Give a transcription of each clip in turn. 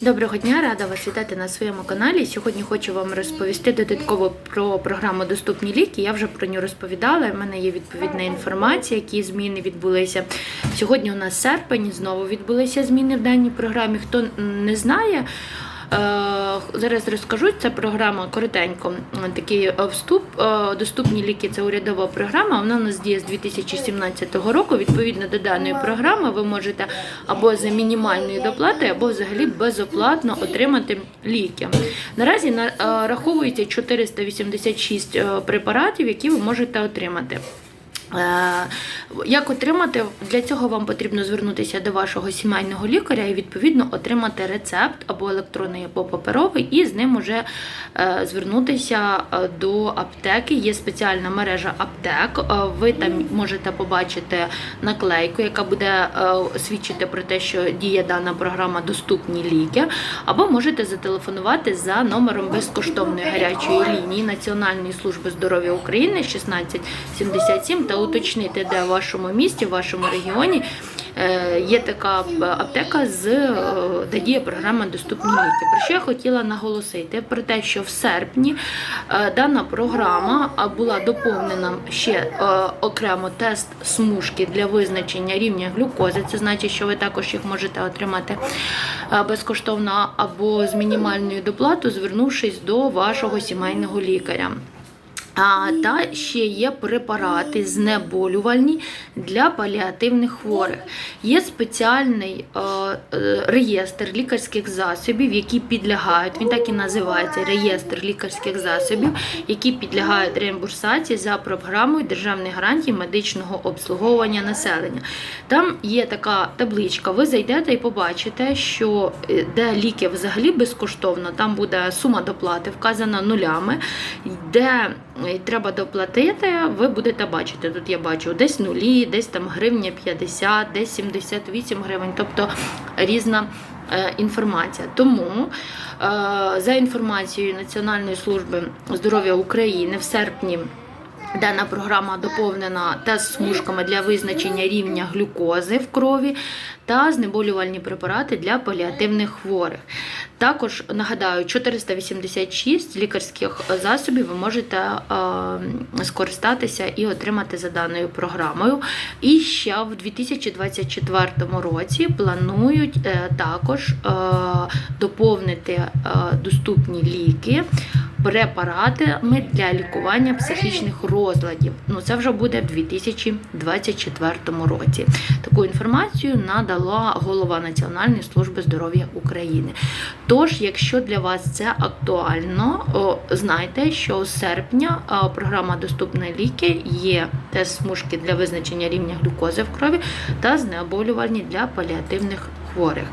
Доброго дня, рада вас вітати на своєму каналі. Сьогодні хочу вам розповісти додатково про програму Доступні ліки. Я вже про нього розповідала. У мене є відповідна інформація, які зміни відбулися. Сьогодні у нас серпень, знову відбулися зміни в даній програмі. Хто не знає, зараз розкажу. Це програма коротенько. Такий е, вступ. Е, Доступні ліки це урядова програма. Вона у нас діє з 2017 року. Відповідно до даної програми, ви можете або за мінімальною доплатою, або взагалі безоплатно отримати ліки. Наразі на- е, раховується 486 е, препаратів, які ви можете отримати. Е, Як отримати? Для цього вам потрібно звернутися до вашого сімейного лікаря і відповідно отримати рецепт або електронний, або паперовий, і з ним уже е, звернутися е, до аптеки. Є спеціальна мережа аптек. Ви там можете побачити наклейку, яка буде свідчити про те, що діє дана програма Доступні ліки, або можете зателефонувати за номером безкоштовної гарячої лінії Національної служби здоров'я України 1677 та уточнити, де в вашому місті, в вашому регіоні е, є така аптека, з, е, де діє програма Доступні ліки. Про що я хотіла наголосити? Про те, що в серпні е, дана програма була доповнена ще е, окремо тест смужки для визначення рівня глюкози. Це значить, що ви також їх можете отримати е, безкоштовно або з мінімальною доплатою, звернувшись до вашого сімейного лікаря. А, та ще є препарати знеболювальні для паліативних хворих. Є спеціальний е, е, реєстр лікарських засобів, які підлягають, він так і називається реєстр лікарських засобів, які підлягають реімбурсації за програмою державної гарантії медичного обслуговування населення. Там є така табличка. Ви зайдете і побачите, що е, де ліки взагалі безкоштовно, там буде сума доплати вказана нулями, де е, треба доплатити, ви будете бачити. Тут я бачу десь нулі, десь там гривня 50, десь 78 гривень, тобто різна е, інформація. Тому е, за інформацією Національної служби здоров'я України в серпні. Дана програма доповнена тест смужками для визначення рівня глюкози в крові та знеболювальні препарати для паліативних хворих. Також нагадаю, 486 лікарських засобів ви можете е, скористатися і отримати за даною програмою. І ще в 2024 році планують е, також е, доповнити е, доступні ліки препаратами для лікування психічних розладів. Ну це вже буде в 2024 році. Таку інформацію надала голова Національної служби здоров'я України. Тож, якщо для вас це актуально, знайте, що з серпня програма Доступні ліки є тест смужки для визначення рівня глюкози в крові та знеболювальні для паліативних хворих.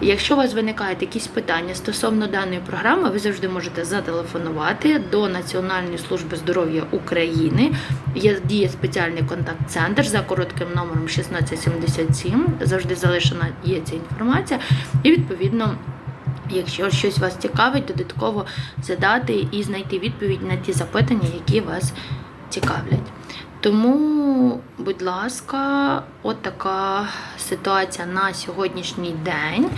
Якщо у вас виникають якісь питання стосовно даної програми, ви завжди можете зателефонувати до Національної служби здоров'я України. Є діє спеціальний контакт-центр за коротким номером 1677. Завжди залишена є ця інформація. І відповідно. Якщо щось вас цікавить, додатково задати і знайти відповідь на ті запитання, які вас цікавлять. Тому, будь ласка, от така ситуація на сьогоднішній день.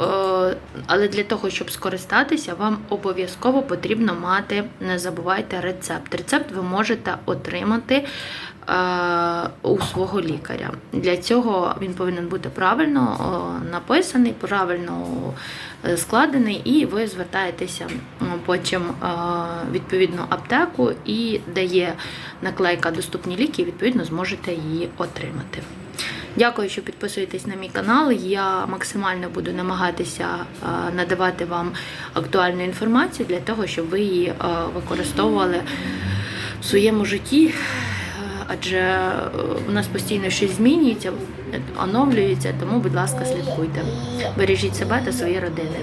Е, Але для того, щоб скористатися, вам обов'язково потрібно мати, не забувайте, рецепт. Рецепт ви можете отримати е, у свого лікаря. Для цього він повинен бути правильно е, написаний, правильно складений, і ви звертаєтеся потім відповідно аптеку і дає наклейка доступні ліки, і відповідно зможете її отримати. Дякую, що підписуєтесь на мій канал. Я максимально буду намагатися е, надавати вам актуальну інформацію для того, щоб ви її е, використовували в своєму житті. Адже е, у нас постійно щось змінюється, оновлюється, тому, будь ласка, слідкуйте. Бережіть себе та свої родини.